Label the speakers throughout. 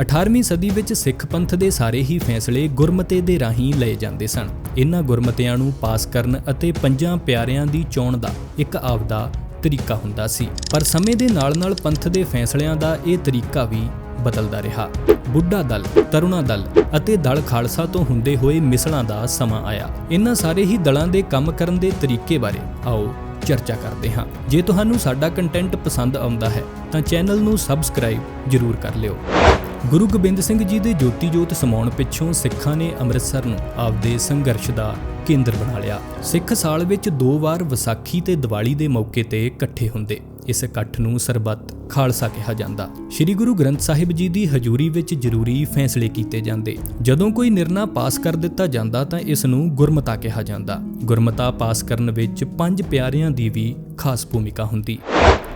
Speaker 1: 18ਵੀਂ ਸਦੀ ਵਿੱਚ ਸਿੱਖ ਪੰਥ ਦੇ ਸਾਰੇ ਹੀ ਫੈਸਲੇ ਗੁਰਮਤੇ ਦੇ ਰਾਹੀਂ ਲਏ ਜਾਂਦੇ ਸਨ। ਇਹਨਾਂ ਗੁਰਮਤਿਆਂ ਨੂੰ ਪਾਸ ਕਰਨ ਅਤੇ ਪੰਜਾਂ ਪਿਆਰਿਆਂ ਦੀ ਚੋਣ ਦਾ ਇੱਕ ਆਪਦਾ ਤਰੀਕਾ ਹੁੰਦਾ ਸੀ। ਪਰ ਸਮੇਂ ਦੇ ਨਾਲ-ਨਾਲ ਪੰਥ ਦੇ ਫੈਸਲਿਆਂ ਦਾ ਇਹ ਤਰੀਕਾ ਵੀ ਬਦਲਦਾ ਰਿਹਾ। ਬੁੱਢਾ ਦਲ, ਤਰੁਣਾ ਦਲ ਅਤੇ ਦਲ ਖਾਲਸਾ ਤੋਂ ਹੁੰਦੇ ਹੋਏ ਮਿਸਲਾਂ ਦਾ ਸਮਾਂ ਆਇਆ। ਇਹਨਾਂ ਸਾਰੇ ਹੀ ਦਲਾਂ ਦੇ ਕੰਮ ਕਰਨ ਦੇ ਤਰੀਕੇ ਬਾਰੇ ਆਓ ਚਰਚਾ ਕਰਦੇ ਹਾਂ। ਜੇ ਤੁਹਾਨੂੰ ਸਾਡਾ ਕੰਟੈਂਟ ਪਸੰਦ ਆਉਂਦਾ ਹੈ ਤਾਂ ਚੈਨਲ ਨੂੰ ਸਬਸਕ੍ਰਾਈਬ ਜ਼ਰੂਰ ਕਰ ਲਿਓ। ਗੁਰੂ ਗੋਬਿੰਦ ਸਿੰਘ ਜੀ ਦੇ ਜੋਤੀ ਜੋਤ ਸਮਾਉਣ ਪਿੱਛੋਂ ਸਿੱਖਾਂ ਨੇ ਅੰਮ੍ਰਿਤਸਰ ਨੂੰ ਆਪਦੇ ਸੰਘਰਸ਼ ਦਾ ਕੇਂਦਰ ਬਣਾ ਲਿਆ। ਸਿੱਖ ਸਾਲ ਵਿੱਚ ਦੋ ਵਾਰ ਵਿਸਾਖੀ ਤੇ ਦੀਵਾਲੀ ਦੇ ਮੌਕੇ ਤੇ ਇਕੱਠੇ ਹੁੰਦੇ। ਇਸ ਇਕੱਠ ਨੂੰ ਸਰਬੱਤ ਖਾਲਸਾ ਕਿਹਾ ਜਾਂਦਾ। ਸ੍ਰੀ ਗੁਰੂ ਗ੍ਰੰਥ ਸਾਹਿਬ ਜੀ ਦੀ ਹਜ਼ੂਰੀ ਵਿੱਚ ਜ਼ਰੂਰੀ ਫੈਸਲੇ ਕੀਤੇ ਜਾਂਦੇ। ਜਦੋਂ ਕੋਈ ਨਿਰਣਾ ਪਾਸ ਕਰ ਦਿੱਤਾ ਜਾਂਦਾ ਤਾਂ ਇਸ ਨੂੰ ਗੁਰਮਤਾ ਕਿਹਾ ਜਾਂਦਾ। ਗੁਰਮਤਾ ਪਾਸ ਕਰਨ ਵਿੱਚ ਪੰਜ ਪਿਆਰਿਆਂ ਦੀ ਵੀ ਖਾਸ ਭੂਮਿਕਾ ਹੁੰਦੀ।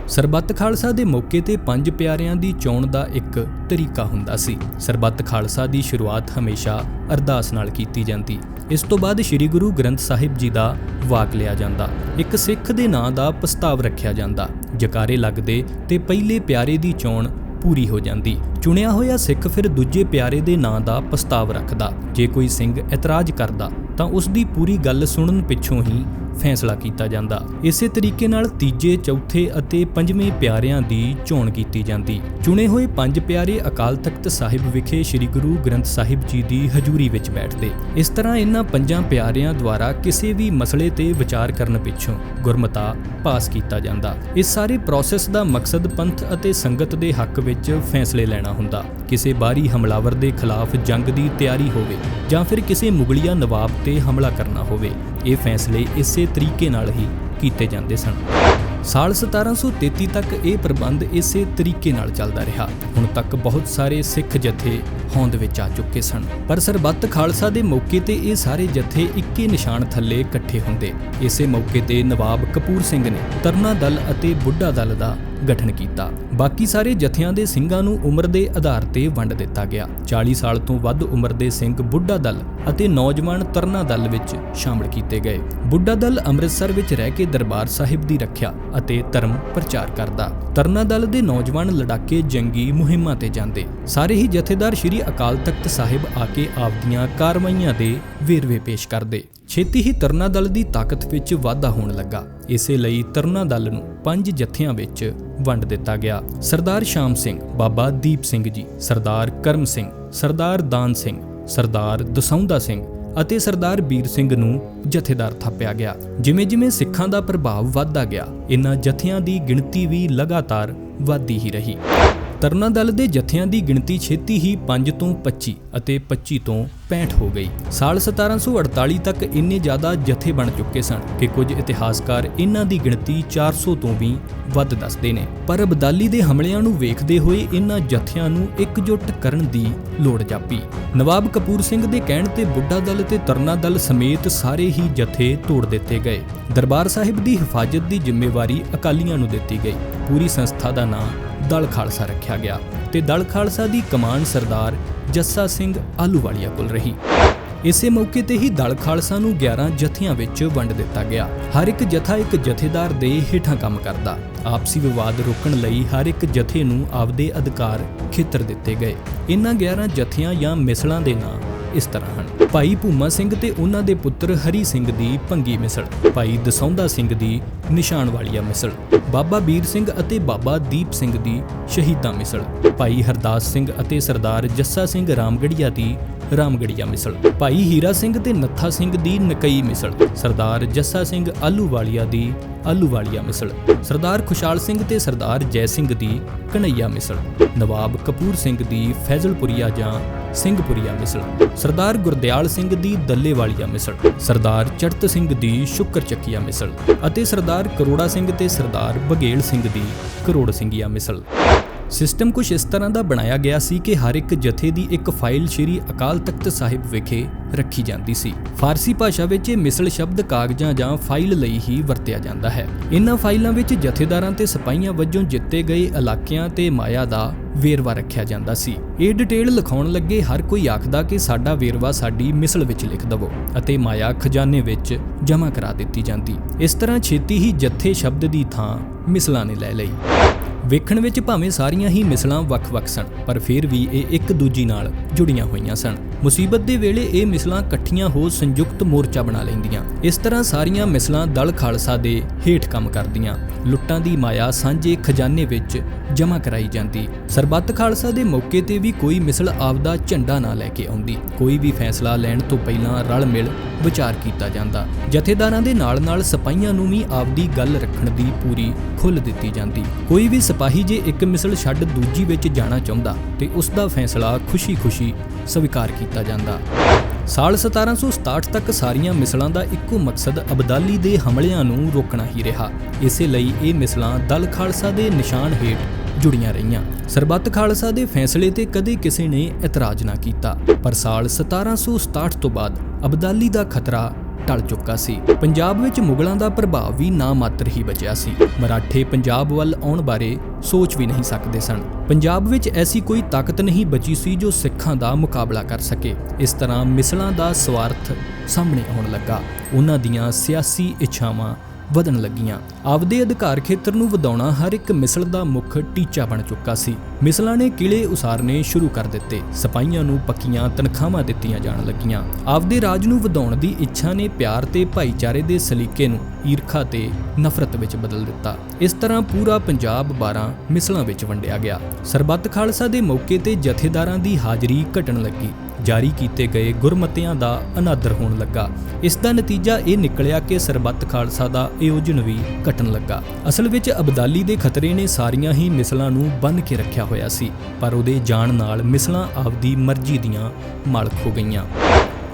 Speaker 1: ਸਰਬੱਤ ਖਾਲਸਾ ਦੇ ਮੌਕੇ ਤੇ ਪੰਜ ਪਿਆਰਿਆਂ ਦੀ ਚੋਣ ਦਾ ਇੱਕ ਤਰੀਕਾ ਹੁੰਦਾ ਸੀ। ਸਰਬੱਤ ਖਾਲਸਾ ਦੀ ਸ਼ੁਰੂਆਤ ਹਮੇਸ਼ਾ ਅਰਦਾਸ ਨਾਲ ਕੀਤੀ ਜਾਂਦੀ। ਇਸ ਤੋਂ ਬਾਅਦ ਸ੍ਰੀ ਗੁਰੂ ਗ੍ਰੰਥ ਸਾਹਿਬ ਜੀ ਦਾ ਵਾਕ ਲਿਆ ਜਾਂਦਾ। ਇੱਕ ਸਿੱਖ ਦੇ ਨਾਂ ਦਾ ਪ੍ਰਸਤਾਵ ਰੱਖਿਆ ਜਾਂਦਾ। ਜਕਾਰੇ ਲੱਗਦੇ ਤੇ ਪਹਿਲੇ ਪਿਆਰੇ ਦੀ ਚੋਣ ਪੂਰੀ ਹੋ ਜਾਂਦੀ। ਚੁਣਿਆ ਹੋਇਆ ਸਿੱਖ ਫਿਰ ਦੂਜੇ ਪਿਆਰੇ ਦੇ ਨਾਂ ਦਾ ਪ੍ਰਸਤਾਵ ਰੱਖਦਾ। ਜੇ ਕੋਈ ਸਿੰਘ ਇਤਰਾਜ਼ ਕਰਦਾ, ਤਾਂ ਉਸ ਦੀ ਪੂਰੀ ਗੱਲ ਸੁਣਨ ਪਿੱਛੋਂ ਹੀ ਫੈਸਲਾ ਕੀਤਾ ਜਾਂਦਾ। ਇਸੇ ਤਰੀਕੇ ਨਾਲ ਤੀਜੇ, ਚੌਥੇ ਅਤੇ ਪੰਜਵੇਂ ਪਿਆਰਿਆਂ ਦੀ ਚੋਣ ਕੀਤੀ ਜਾਂਦੀ। ਚੁਣੇ ਹੋਏ ਪੰਜ ਪਿਆਰੇ ਅਕਾਲ ਤਖਤ ਸਾਹਿਬ ਵਿਖੇ ਸ੍ਰੀ ਗੁਰੂ ਗ੍ਰੰਥ ਸਾਹਿਬ ਜੀ ਦੀ ਹਜ਼ੂਰੀ ਵਿੱਚ ਬੈਠਦੇ। ਇਸ ਤਰ੍ਹਾਂ ਇਹਨਾਂ ਪੰਜਾਂ ਪਿਆਰਿਆਂ ਦੁਆਰਾ ਕਿਸੇ ਵੀ ਮਸਲੇ ਤੇ ਵਿਚਾਰ ਕਰਨ ਪਿੱਛੋਂ ਗੁਰਮਤਾ ਪਾਸ ਕੀਤਾ ਜਾਂਦਾ। ਇਸ ਸਾਰੇ ਪ੍ਰੋਸੈਸ ਦਾ ਮਕਸਦ ਪੰਥ ਅਤੇ ਸੰਗਤ ਦੇ ਹੱਕ ਵਿੱਚ ਫੈਸਲੇ ਲੈਣਾ ਹੁੰਦਾ। ਕਿਸੇ ਬਾਹਰੀ ਹਮਲਾਵਰ ਦੇ ਖਿਲਾਫ ਜੰਗ ਦੀ ਤਿਆਰੀ ਹੋਵੇ ਜਾਂ ਫਿਰ ਕਿਸੇ ਮੁਗਲਿਆ ਨਵਾਬ ਤੇ ਹਮਲਾ ਕਰਨਾ ਹੋਵੇ। ਇਹ ਫੈਸਲੇ ਇਸੇ ਤਰੀਕੇ ਨਾਲ ਹੀ ਕੀਤੇ ਜਾਂਦੇ ਸਨ। ਸਾਲ 1733 ਤੱਕ ਇਹ ਪ੍ਰਬੰਧ ਇਸੇ ਤਰੀਕੇ ਨਾਲ ਚੱਲਦਾ ਰਿਹਾ। ਹੁਣ ਤੱਕ ਬਹੁਤ ਸਾਰੇ ਸਿੱਖ ਜਥੇ ਹੋਂਦ ਵਿੱਚ ਆ ਚੁੱਕੇ ਸਨ। ਪਰ ਸਰਬੱਤ ਖਾਲਸਾ ਦੇ ਮੌਕੇ ਤੇ ਇਹ ਸਾਰੇ ਜਥੇ ਇੱਕੇ ਨਿਸ਼ਾਨ ਥੱਲੇ ਇਕੱਠੇ ਹੁੰਦੇ। ਇਸੇ ਮੌਕੇ ਤੇ ਨਵਾਬ ਕਪੂਰ ਸਿੰਘ ਨੇ ਤਰਨਾ ਦਲ ਅਤੇ ਬੁੱਢਾ ਦਲ ਦਾ ਗਠਨ ਕੀਤਾ। ਬਾਕੀ ਸਾਰੇ ਜਥਿਆਂ ਦੇ ਸਿੰਘਾਂ ਨੂੰ ਉਮਰ ਦੇ ਆਧਾਰ ਤੇ ਵੰਡ ਦਿੱਤਾ ਗਿਆ। 40 ਸਾਲ ਤੋਂ ਵੱਧ ਉਮਰ ਦੇ ਸਿੰਘ ਬੁੱਢਾ ਦਲ ਅਤੇ ਨੌਜਵਾਨ ਤਰਨਾ ਦਲ ਵਿੱਚ ਸ਼ਾਮਲ ਕੀਤੇ ਗਏ। ਬੁੱਢਾ ਦਲ ਅੰਮ੍ਰਿਤਸਰ ਵਿੱਚ ਰਹਿ ਕੇ ਦਰਬਾਰ ਸਾਹਿਬ ਦੀ ਰੱਖਿਆ ਅਤੇ ਧਰਮ ਪ੍ਰਚਾਰ ਕਰਦਾ। ਤਰਨਾ ਦਲ ਦੇ ਨੌਜਵਾਨ ਲੜਾਕੇ ਜੰਗੀ ਮੁਹਿੰਮਾਂ ਤੇ ਜਾਂਦੇ। ਸਾਰੇ ਹੀ ਜਥੇਦਾਰ ਸ੍ਰੀ ਅਕਾਲ ਤਖਤ ਸਾਹਿਬ ਆ ਕੇ ਆਪਦੀਆਂ ਕਾਰਵਾਈਆਂ ਦੇ ਵੇਰਵੇ ਪੇਸ਼ ਕਰਦੇ। ਛੇਤੀ ਹੀ ਤਰਨਾ ਦਲ ਦੀ ਤਾਕਤ ਵਿੱਚ ਵਾਧਾ ਹੋਣ ਲੱਗਾ। ਇਸੇ ਲਈ ਤਰਨਾ ਦਲ ਨੂੰ ਪੰਜ ਜਥਿਆਂ ਵਿੱਚ ਵੰਡ ਦਿੱਤਾ ਗਿਆ। ਸਰਦਾਰ ਸ਼ਾਮ ਸਿੰਘ, ਬਾਬਾ ਦੀਪ ਸਿੰਘ ਜੀ, ਸਰਦਾਰ ਕਰਮ ਸਿੰਘ, ਸਰਦਾਰ ਦਾਨ ਸਿੰਘ, ਸਰਦਾਰ ਦਸੌਂਦਾ ਸਿੰਘ ਅਤੇ ਸਰਦਾਰ ਵੀਰ ਸਿੰਘ ਨੂੰ ਜਥੇਦਾਰ ਥਾਪਿਆ ਗਿਆ। ਜਿਵੇਂ-ਜਿਵੇਂ ਸਿੱਖਾਂ ਦਾ ਪ੍ਰਭਾਵ ਵੱਧਦਾ ਗਿਆ, ਇਨ੍ਹਾਂ ਜਥਿਆਂ ਦੀ ਗਿਣਤੀ ਵੀ ਲਗਾਤਾਰ ਵਧਦੀ ਹੀ ਰਹੀ। ਤਰਨਾ ਦਲ ਦੇ ਜਥਿਆਂ ਦੀ ਗਿਣਤੀ ਛੇਤੀ ਹੀ 5 ਤੋਂ 25 ਅਤੇ 25 ਤੋਂ 65 ਹੋ ਗਈ। ਸਾਲ 1748 ਤੱਕ ਇੰਨੇ ਜ਼ਿਆਦਾ ਜਥੇ ਬਣ ਚੁੱਕੇ ਸਨ ਕਿ ਕੁਝ ਇਤਿਹਾਸਕਾਰ ਇਹਨਾਂ ਦੀ ਗਿਣਤੀ 400 ਤੋਂ ਵੀ ਵੱਧ ਦੱਸਦੇ ਨੇ। ਪਰ ਅਬਦਾਲੀ ਦੇ ਹਮਲਿਆਂ ਨੂੰ ਵੇਖਦੇ ਹੋਏ ਇਹਨਾਂ ਜਥਿਆਂ ਨੂੰ ਇਕਜੁੱਟ ਕਰਨ ਦੀ ਲੋੜ ਜਾਪੀ। ਨਵਾਬ ਕਪੂਰ ਸਿੰਘ ਦੇ ਕਹਿਣ ਤੇ ਬੁੱਢਾ ਦਲ ਤੇ ਤਰਨਾ ਦਲ ਸਮੇਤ ਸਾਰੇ ਹੀ ਜਥੇ ਤੋੜ ਦਿੱਤੇ ਗਏ। ਦਰਬਾਰ ਸਾਹਿਬ ਦੀ ਹਿਫਾਜ਼ਤ ਦੀ ਜ਼ਿੰਮੇਵਾਰੀ ਅਕਾਲੀਆਂ ਨੂੰ ਦਿੱਤੀ ਗਈ। ਪੂਰੀ ਸੰਸਥਾ ਦਾ ਨਾਂ ਦਲ ਖਾਲਸਾ ਰੱਖਿਆ ਗਿਆ ਤੇ ਦਲ ਖਾਲਸਾ ਦੀ ਕਮਾਨ ਸਰਦਾਰ ਜੱਸਾ ਸਿੰਘ ਆਲੂਵਾਲੀਆ ਕੋਲ ਰਹੀ। ਇਸੇ ਮੌਕੇ ਤੇ ਹੀ ਦਲ ਖਾਲਸਾ ਨੂੰ 11 ਜਥਿਆਂ ਵਿੱਚ ਵੰਡ ਦਿੱਤਾ ਗਿਆ। ਹਰ ਇੱਕ ਜਥਾ ਇੱਕ ਜਥੇਦਾਰ ਦੇ ਹੇਠਾਂ ਕੰਮ ਕਰਦਾ। ਆਪਸੀ ਵਿਵਾਦ ਰੋਕਣ ਲਈ ਹਰ ਇੱਕ ਜਥੇ ਨੂੰ ਆਪਦੇ ਅਧਿਕਾਰ ਖੇਤਰ ਦਿੱਤੇ ਗਏ। ਇਹਨਾਂ 11 ਜਥਿਆਂ ਜਾਂ ਮਿਸਲਾਂ ਦੇ ਨਾਂ ਇਸ ਤਰ੍ਹਾਂ ਹਨ। ਭਾਈ ਭੂਮਾ ਸਿੰਘ ਤੇ ਉਹਨਾਂ ਦੇ ਪੁੱਤਰ ਹਰੀ ਸਿੰਘ ਦੀ ਭੰਗੀ ਮਿਸਲ, ਭਾਈ ਦਸੌਂਦਾ ਸਿੰਘ ਦੀ ਨਿਸ਼ਾਨ ਵਾਲੀਆ ਮਿਸਲ ਬਾਬਾ ਵੀਰ ਸਿੰਘ ਅਤੇ ਬਾਬਾ ਦੀਪ ਸਿੰਘ ਦੀ ਸ਼ਹੀਦਾਂ ਮਿਸਲ। ਭਾਈ ਹਰਦਾਸ ਸਿੰਘ ਅਤੇ ਸਰਦਾਰ ਜੱਸਾ ਸਿੰਘ ਰਾਮਗੜੀਆ ਦੀ ਰਾਮਗੜੀਆ ਮਿਸਲ। ਭਾਈ ਹੀਰਾ ਸਿੰਘ ਤੇ ਨੱਥਾ ਸਿੰਘ ਦੀ ਨਕਈ ਮਿਸਲ। ਸਰਦਾਰ ਜੱਸਾ ਸਿੰਘ ਆਲੂਵਾਲੀਆ ਦੀ ਆਲੂਵਾਲੀਆ ਮਿਸਲ। ਸਰਦਾਰ ਖੁਸ਼ਾਲ ਸਿੰਘ ਤੇ ਸਰਦਾਰ ਜੈ ਸਿੰਘ ਦੀ ਕਨਈਆ ਮਿਸਲ। ਨਵਾਬ ਕਪੂਰ ਸਿੰਘ ਦੀ ਫੈਜ਼ਲਪੁਰੀਆ ਜਾਂ ਸਿੰਘਪੁਰੀਆ ਮਿਸਲ। ਸਰਦਾਰ ਗੁਰਦਿਆਲ ਸਿੰਘ ਦੀ ਦੱਲੇਵਾਲੀਆ ਮਿਸਲ। ਸਰਦਾਰ ਚੜਤ ਸਿੰਘ ਦੀ ਸ਼ੁਕਰਚੱਕੀਆ ਮਿਸਲ। ਅਤੇ ਸਰਦਾਰ ਕਰੋੜਾ ਸਿੰਘ ਤੇ ਸਰਦਾਰ ਬਗੇਲ ਸਿੰਘ ਦੀ ਕਰੋੜ ਸਿੰਘੀਆ ਮਿਸਲ। ਸਿਸਟਮ ਕੁਝ ਇਸ ਤਰ੍ਹਾਂ ਦਾ ਬਣਾਇਆ ਗਿਆ ਸੀ ਕਿ ਹਰ ਇੱਕ ਜਥੇ ਦੀ ਇੱਕ ਫਾਈਲ ਸ਼੍ਰੀ ਅਕਾਲ ਤਖਤ ਸਾਹਿਬ ਵਿਖੇ ਰੱਖੀ ਜਾਂਦੀ ਸੀ। ਫਾਰਸੀ ਭਾਸ਼ਾ ਵਿੱਚ ਇਹ ਮਿਸਲ ਸ਼ਬਦ ਕਾਗਜ਼ਾਂ ਜਾਂ ਫਾਈਲ ਲਈ ਹੀ ਵਰਤਿਆ ਜਾਂਦਾ ਹੈ। ਇਹਨਾਂ ਫਾਈਲਾਂ ਵਿੱਚ ਜਥੇਦਾਰਾਂ ਤੇ ਸਿਪਾਹੀਆਂ ਵਜੋਂ ਜਿੱਤੇ ਗਏ ਇਲਾਕਿਆਂ ਤੇ ਮਾਇਆ ਦਾ ਵੇਰਵਾ ਰੱਖਿਆ ਜਾਂਦਾ ਸੀ। ਇਹ ਡਿਟੇਲ ਲਿਖਾਉਣ ਲੱਗੇ ਹਰ ਕੋਈ ਆਖਦਾ ਕਿ ਸਾਡਾ ਵੇਰਵਾ ਸਾਡੀ ਮਿਸਲ ਵਿੱਚ ਲਿਖ ਦਵੋ ਅਤੇ ਮਾਇਆ ਖਜ਼ਾਨੇ ਵਿੱਚ ਜਮ੍ਹਾਂ ਕਰਾ ਦਿੱਤੀ ਜਾਂਦੀ। ਇਸ ਤਰ੍ਹਾਂ ਛੇਤੀ ਹੀ ਜੱਥੇ ਸ਼ਬਦ ਦੀ ਥਾਂ ਮਿਸਲਾਂ ਨੇ ਲੈ ਲਈ। ਵੇਖਣ ਵਿੱਚ ਭਾਵੇਂ ਸਾਰੀਆਂ ਹੀ ਮਿਸਲਾਂ ਵੱਖ-ਵੱਖ ਸਨ, ਪਰ ਫਿਰ ਵੀ ਇਹ ਇੱਕ ਦੂਜੀ ਨਾਲ ਜੁੜੀਆਂ ਹੋਈਆਂ ਸਨ। ਮੁਸੀਬਤ ਦੇ ਵੇਲੇ ਇਹ ਮਿਸਲਾਂ ਇਕੱਠੀਆਂ ਹੋ ਸੰਯੁਕਤ ਮੋਰਚਾ ਬਣਾ ਲੈਂਦੀਆਂ। ਇਸ ਤਰ੍ਹਾਂ ਸਾਰੀਆਂ ਮਿਸਲਾਂ ਦਲ ਖਾਲਸਾ ਦੇ ਹੇਠ ਕੰਮ ਕਰਦੀਆਂ। ਲੁੱਟਾਂ ਦੀ ਮਾਇਆ ਸਾਂਝੇ ਖਜ਼ਾਨੇ ਵਿੱਚ ਜਮ੍ਹਾਂ ਕਰਾਈ ਜਾਂਦੀ। ਸਰਬੱਤ ਖਾਲਸਾ ਦੇ ਮੌਕੇ ਤੇ ਵੀ ਕੋਈ ਮਿਸਲ ਆਪਦਾ ਝੰਡਾ ਨਾ ਲੈ ਕੇ ਆਉਂਦੀ। ਕੋਈ ਵੀ ਫੈਸਲਾ ਲੈਣ ਤੋਂ ਪਹਿਲਾਂ ਰਲ ਮਿਲ ਵਿਚਾਰ ਕੀਤਾ ਜਾਂਦਾ। ਜਥੇਦਾਰਾਂ ਦੇ ਨਾਲ-ਨਾਲ ਸਿਪਾਹੀਆਂ ਨੂੰ ਵੀ ਆਪਦੀ ਗੱਲ ਰੱਖਣ ਦੀ ਪੂਰੀ ਖੁੱਲ੍ਹ ਦਿੱਤੀ ਜਾਂਦੀ। ਕੋਈ ਵੀ ਸਿਪਾਹੀ ਜੇ ਇੱਕ ਮਿਸਲ ਛੱਡ ਦੂਜੀ ਵਿੱਚ ਜਾਣਾ ਚਾਹੁੰਦਾ ਤੇ ਉਸ ਦਾ ਫੈਸਲਾ ਖੁਸ਼ੀ-ਖੁਸ਼ੀ ਸਵੀਕਾਰ ਕੀਤਾ ਜਾਂਦਾ। ਸਾਲ 1767 ਤੱਕ ਸਾਰੀਆਂ ਮਿਸਲਾਂ ਦਾ ਇੱਕੋ ਮਕਸਦ ਅਬਦਾਲੀ ਦੇ ਹਮਲਿਆਂ ਨੂੰ ਰੋਕਣਾ ਹੀ ਰਿਹਾ। ਇਸੇ ਲਈ ਇਹ ਮਿਸਲਾਂ ਦਲ ਖਾਲਸਾ ਦੇ ਨਿਸ਼ਾਨ ਹੇਠ ਜੁੜੀਆਂ ਰਹੀਆਂ। ਸਰਬੱਤ ਖਾਲਸਾ ਦੇ ਫੈਸਲੇ ਤੇ ਕਦੇ ਕਿਸੇ ਨੇ ਇਤਰਾਜ਼ ਨਾ ਕੀਤਾ। ਪਰ ਸਾਲ 1767 ਤੋਂ ਬਾਅਦ ਅਬਦਾਲੀ ਦਾ ਖਤਰਾ ਟਲ ਚੁੱਕਾ ਸੀ। ਪੰਜਾਬ ਵਿੱਚ ਮੁਗਲਾਂ ਦਾ ਪ੍ਰਭਾਵ ਵੀ ਨਾ ਮਾਤਰ ਹੀ ਬਚਿਆ ਸੀ। ਮਰਾਠੇ ਪੰਜਾਬ ਵੱਲ ਆਉਣ ਬਾਰੇ ਸੋਚ ਵੀ ਨਹੀਂ ਸਕਦੇ ਸਨ। ਪੰਜਾਬ ਵਿੱਚ ਐਸੀ ਕੋਈ ਤਾਕਤ ਨਹੀਂ ਬਚੀ ਸੀ ਜੋ ਸਿੱਖਾਂ ਦਾ ਮੁਕਾਬਲਾ ਕਰ ਸਕੇ। ਇਸ ਤਰ੍ਹਾਂ ਮਿਸਲਾਂ ਦਾ ਸਵਾਰਥ ਸਾਹਮਣੇ ਆਉਣ ਲੱਗਾ। ਉਹਨਾਂ ਦੀਆਂ ਸਿਆਸੀ ਇੱਛਾਵਾਂ ਵਧਣ ਲੱਗੀਆਂ। ਆਪਦੇ ਅਧਿਕਾਰ ਖੇਤਰ ਨੂੰ ਵਧਾਉਣਾ ਹਰ ਇੱਕ ਮਿਸਲ ਦਾ ਮੁੱਖ ਟੀਚਾ ਬਣ ਚੁੱਕਾ ਸੀ। ਮਿਸਲਾਂ ਨੇ ਕਿਲੇ ਉਸਾਰਨੇ ਸ਼ੁਰੂ ਕਰ ਦਿੱਤੇ। ਸਿਪਾਹੀਆਂ ਨੂੰ ਪੱਕੀਆਂ ਤਨਖਾਹਾਂ ਦਿੱਤੀਆਂ ਜਾਣ ਲੱਗੀਆਂ। ਆਪਦੇ ਰਾਜ ਨੂੰ ਵਧਾਉਣ ਦੀ ਇੱਛਾ ਨੇ ਪਿਆਰ ਤੇ ਭਾਈਚਾਰੇ ਦੇ ਸਲੀਕੇ ਨੂੰ ਈਰਖਾ ਤੇ ਨਫ਼ਰਤ ਵਿੱਚ ਬਦਲ ਦਿੱਤਾ। ਇਸ ਤਰ੍ਹਾਂ ਪੂਰਾ ਪੰਜਾਬ 12 ਮਿਸਲਾਂ ਵਿੱਚ ਵੰਡਿਆ ਗਿਆ। ਸਰਬੱਤ ਖਾਲਸਾ ਦੇ ਮੌਕੇ ਤੇ ਜਥੇਦਾਰਾਂ ਦੀ ਹਾਜ਼ਰੀ ਘਟਣ ਲੱਗੀ। ਜਾਰੀ ਕੀਤੇ ਗਏ ਗੁਰਮਤਿਆਂ ਦਾ ਅਨਾਦਰ ਹੋਣ ਲੱਗਾ। ਇਸ ਦਾ ਨਤੀਜਾ ਇਹ ਨਿਕਲਿਆ ਕਿ ਸਰਬੱਤ ਖਾਲਸਾ ਦਾ ਆਯੋਜਨ ਵੀ ਘਟਣ ਲੱਗਾ। ਅਸਲ ਵਿੱਚ ਅਬਦਾਲੀ ਦੇ ਖਤਰੇ ਨੇ ਸਾਰੀਆਂ ਹੀ ਮਿਸਲਾਂ ਨੂੰ ਬੰਨ ਕੇ ਰੱਖਿਆ ਹੋਇਆ ਸੀ, ਪਰ ਉਹਦੇ ਜਾਣ ਨਾਲ ਮਿਸਲਾਂ ਆਪਦੀ ਮਰਜ਼ੀ ਦੀਆਂ ਮਾਲਕ ਹੋ ਗਈਆਂ।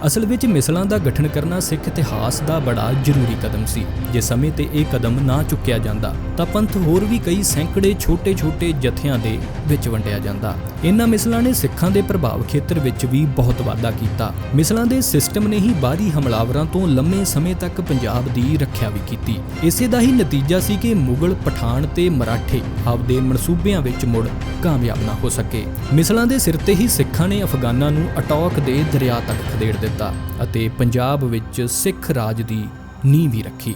Speaker 1: ਅਸਲ ਵਿੱਚ ਮਿਸਲਾਂ ਦਾ ਗਠਨ ਕਰਨਾ ਸਿੱਖ ਇਤਿਹਾਸ ਦਾ ਬੜਾ ਜ਼ਰੂਰੀ ਕਦਮ ਸੀ। ਜੇ ਸਮੇਂ ਤੇ ਇਹ ਕਦਮ ਨਾ ਚੁੱਕਿਆ ਜਾਂਦਾ, ਤਾਂ ਪੰਥ ਹੋਰ ਵੀ ਕਈ ਸੈਂਕੜੇ ਛੋਟੇ-ਛੋਟੇ ਜਥਿਆਂ ਦੇ ਵਿੱਚ ਵੰਡਿਆ ਜਾਂਦਾ। ਇਹਨਾਂ ਮਿਸਲਾਂ ਨੇ ਸਿੱਖਾਂ ਦੇ ਪ੍ਰਭਾਵ ਖੇਤਰ ਵਿੱਚ ਵੀ ਬਹੁਤ ਵਾਧਾ ਕੀਤਾ। ਮਿਸਲਾਂ ਦੇ ਸਿਸਟਮ ਨੇ ਹੀ ਬਾਹਰੀ ਹਮਲਾਵਰਾਂ ਤੋਂ ਲੰਮੇ ਸਮੇਂ ਤੱਕ ਪੰਜਾਬ ਦੀ ਰੱਖਿਆ ਵੀ ਕੀਤੀ। ਇਸੇ ਦਾ ਹੀ ਨਤੀਜਾ ਸੀ ਕਿ ਮੁਗਲ, ਪਠਾਨ ਤੇ ਮਰਾਠੇ ਆਪਦੇ ਮਨਸੂਬਿਆਂ ਵਿੱਚ ਮੁੜ ਕਾਮਯਾਬ ਨਾ ਹੋ ਸਕੇ। ਮਿਸਲਾਂ ਦੇ ਸਿਰ ਤੇ ਹੀ ਸਿੱਖਾਂ ਨੇ ਅਫਗਾਨਾਂ ਨੂੰ ਅਟੌਕ ਦੇ ਦਰਿਆ ਤੱਕ ਖਦੇੜ ਦਿੱਤਾ ਅਤੇ ਪੰਜਾਬ ਵਿੱਚ ਸਿੱਖ ਰਾਜ ਦੀ ਨੀਂਹ ਵੀ ਰੱਖੀ।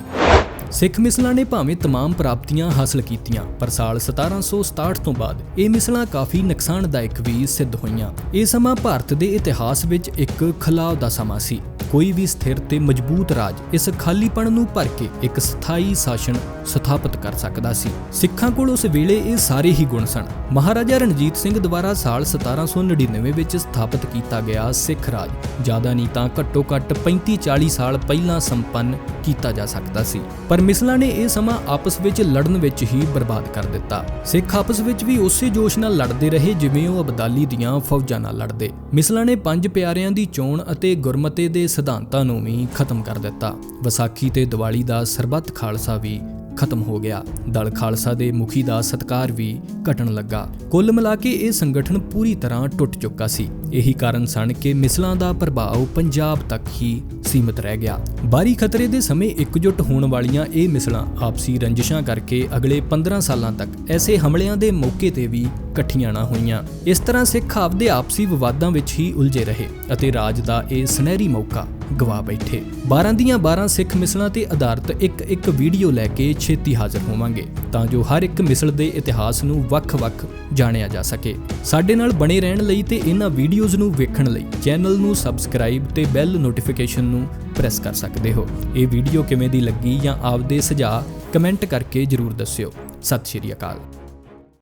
Speaker 1: ਸਿੱਖ ਮਿਸਲਾਂ ਨੇ ਭਾਵੇਂ तमाम ਪ੍ਰਾਪਤੀਆਂ ਹਾਸਲ ਕੀਤੀਆਂ ਪਰ ਸਾਲ 1767 ਤੋਂ ਬਾਅਦ ਇਹ ਮਿਸਲਾਂ ਕਾਫੀ ਨੁਕਸਾਨਦਾਇਕ ਵੀ ਸਿੱਧ ਹੋਈਆਂ ਇਹ ਸਮਾਂ ਭਾਰਤ ਦੇ ਇਤਿਹਾਸ ਵਿੱਚ ਇੱਕ ਖਲਾਅ ਦਾ ਸਮਾਂ ਸੀ ਕੋਈ ਵੀ ਸਥਿਰ ਤੇ ਮਜ਼ਬੂਤ ਰਾਜ ਇਸ ਖਾਲੀਪਣ ਨੂੰ ਭਰ ਕੇ ਇੱਕ ਸਥਾਈ ਸ਼ਾਸਨ ਸਥਾਪਿਤ ਕਰ ਸਕਦਾ ਸੀ ਸਿੱਖਾਂ ਕੋਲ ਉਸ ਵੇਲੇ ਇਹ ਸਾਰੇ ਹੀ ਗੁਣ ਸਨ ਮਹਾਰਾਜਾ ਰਣਜੀਤ ਸਿੰਘ ਦੁਆਰਾ ਸਾਲ 1799 ਵਿੱਚ ਸਥਾਪਿਤ ਕੀਤਾ ਗਿਆ ਸਿੱਖ ਰਾਜ ਜ਼ਿਆਦਾ ਨਹੀਂ ਤਾਂ ਘੱਟੋ ਘੱਟ 35-40 ਸਾਲ ਪਹਿਲਾਂ ਸੰਪੰਨ ਕੀਤਾ ਜਾ ਸਕਦਾ ਸੀ ਪਰ ਮਿਸਲਾਂ ਨੇ ਇਹ ਸਮਾਂ ਆਪਸ ਵਿੱਚ ਲੜਨ ਵਿੱਚ ਹੀ ਬਰਬਾਦ ਕਰ ਦਿੱਤਾ। ਸਿੱਖ ਆਪਸ ਵਿੱਚ ਵੀ ਉਸੇ ਜੋਸ਼ ਨਾਲ ਲੜਦੇ ਰਹੇ ਜਿਵੇਂ ਉਹ ਅਬਦਾਲੀ ਦੀਆਂ ਫੌਜਾਂ ਨਾਲ ਲੜਦੇ। ਮਿਸਲਾਂ ਨੇ ਪੰਜ ਪਿਆਰਿਆਂ ਦੀ ਚੋਣ ਅਤੇ ਗੁਰਮਤੇ ਦੇ ਸਿਧਾਂਤਾਂ ਨੂੰ ਵੀ ਖਤਮ ਕਰ ਦਿੱਤਾ। ਵਿਸਾਖੀ ਤੇ ਦੀਵਾਲੀ ਦਾ ਸਰਬੱਤ ਖਾਲਸਾ ਵੀ ਖਤਮ ਹੋ ਗਿਆ। ਦਲ ਖਾਲਸਾ ਦੇ ਮੁਖੀ ਦਾ ਸਤਕਾਰ ਵੀ ਘਟਣ ਲੱਗਾ। ਕੁੱਲ ਮਿਲਾ ਕੇ ਇਹ ਸੰਗਠਨ ਪੂਰੀ ਤਰ੍ਹਾਂ ਟੁੱਟ ਚੁੱਕਾ ਸੀ। ਇਹੀ ਕਾਰਨ ਸਨ ਕਿ ਮਿਸਲਾਂ ਦਾ ਪ੍ਰਭਾਵ ਪੰਜਾਬ ਤੱਕ ਹੀ ਸੀਮਤ ਰਹਿ ਗਿਆ। ਬਾਰੀ ਖਤਰੇ ਦੇ ਸਮੇਂ ਇਕਜੁੱਟ ਹੋਣ ਵਾਲੀਆਂ ਇਹ ਮਿਸਲਾਂ ਆਪਸੀ ਰੰਜਿਸ਼ਾਂ ਕਰਕੇ ਅਗਲੇ 15 ਸਾਲਾਂ ਤੱਕ ਐਸੇ ਹਮਲਿਆਂ ਦੇ ਮੌਕੇ ਤੇ ਵੀ ਇਕੱਠੀਆਂ ਨਾ ਹੋਈਆਂ। ਇਸ ਤਰ੍ਹਾਂ ਸਿੱਖ ਆਪਦੇ ਆਪਸੀ ਵਿਵਾਦਾਂ ਵਿੱਚ ਹੀ ਉਲਝੇ ਰਹੇ ਅਤੇ ਰਾਜ ਦਾ ਇਹ ਸੁਨਹਿਰੀ ਮੌਕਾ ਗਵਾ ਬੈਠੇ। 12 ਦੀਆਂ 12 ਸਿੱਖ ਮਿਸਲਾਂ ਤੇ ਆਧਾਰਿਤ ਇੱਕ ਇੱਕ ਵੀਡੀਓ ਲੈ ਕੇ ਛੇਤੀ ਹਾਜ਼ਰ ਹੋਵਾਂਗੇ, ਤਾਂ ਜੋ ਹਰ ਇੱਕ ਮਿਸਲ ਦੇ ਇਤਿਹਾਸ ਨੂੰ ਵੱਖ-ਵੱਖ ਜਾਣਿਆ ਜਾ ਸਕੇ। ਸਾਡੇ ਨਾਲ ਬਣੇ ਰਹਿਣ ਲਈ ਤੇ ਇਹਨਾਂ ਵੀਡੀਓਜ਼ ਨੂੰ ਵੇਖਣ ਲਈ ਚੈਨਲ ਨੂੰ ਸਬਸਕ੍ਰਾਈਬ ਤੇ ਬੈਲ ਨੋਟੀਫਿਕੇਸ਼ਨ ਨੂੰ ਪ੍ਰੈਸ ਕਰ ਸਕਦੇ ਹੋ। ਇਹ ਵੀਡੀਓ ਕਿਵੇਂ ਦੀ ਲੱਗੀ ਜਾਂ ਆਪਦੇ ਸੁਝਾਅ ਕਮੈਂਟ ਕਰਕੇ ਜਰੂਰ ਦੱਸਿਓ। ਸਤਿ ਸ਼੍ਰੀ ਅਕਾਲ।